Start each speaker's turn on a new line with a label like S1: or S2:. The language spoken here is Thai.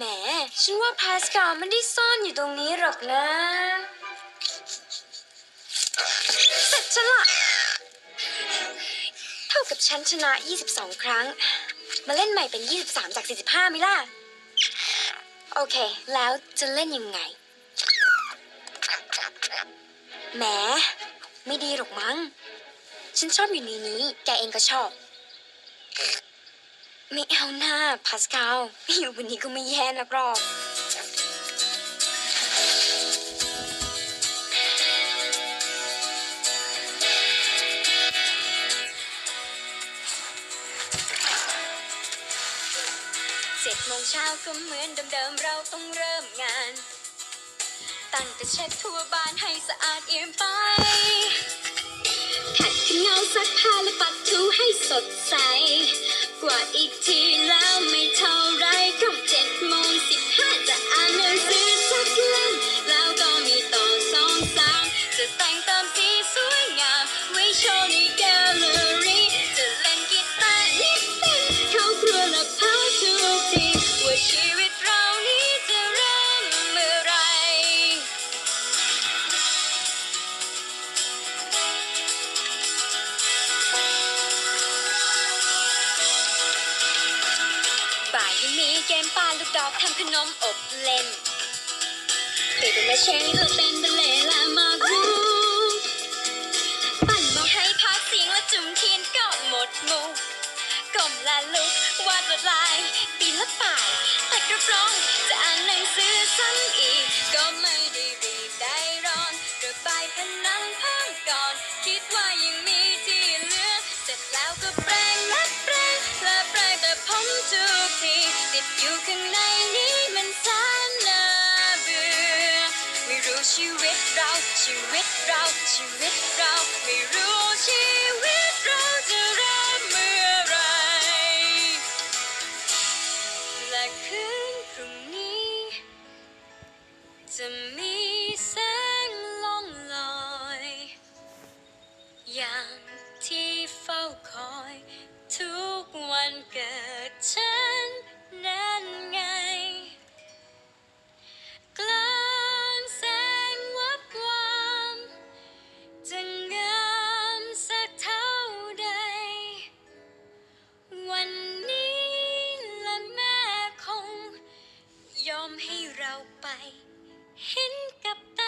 S1: แหมฉันว่าพาสคาลไม่ได้ซ่อนอยู่ตรงนี้หรอกนะเสร็จฉันละเท่ากับฉันชนะ 22 ครั้ง มาเล่นใหม่เป็น 23 จาก 45ไหมล่ะ โอเค แล้วจะเล่นยังไง แหม ไม่ดีหรอกมั้ง ฉันชอบอยู่ในนี้ แกเองก็ชอบ ไม่เอาหน้าพาสคาลอยู่บนนี้ก็ไม่แย่นักหรอกเจ็ดโมงเช้าก็เหมือนเดิมๆเราต้องเริ่มงาน ตั้งแต่เช็ดทั่วบ้านให้สะอาดเอี่ยมไปขัดขึ้นเงาซักผ้าและปัดถูให้สดใส กว่าอีกทีแล้วไม่เท่าไร บ่ายยังมีเกมปลาลูกดอกทำขนมอบเล่นเปิดมาเชงและเต้นบัลเล่และมากรูปั่นมาให้พักเสียงและจุ่มเทียนก็หมดมุกก้มและลุกวาดลวดลายปีนและป่ายแต่กระปรองจะอ่านหนังสือซ้ำอีก ก็ไม่ได้รีบได้ร้อนระบายพนังเพิ่มก่อน ติดอยู่ข้างในนี้มันแสนน่าเบื่อไม่รู้ชีวิตเราชีวิตเราชีวิตเราไม่รู้ชีวิตเราจะเริ่มเมื่อไรและคืนพรุ่งนี้ จะมีแสงล่องลอย อย่างที่เฝ้าคอย ทุกวันเกิดฉัน มให้เราไป เห็นกับตา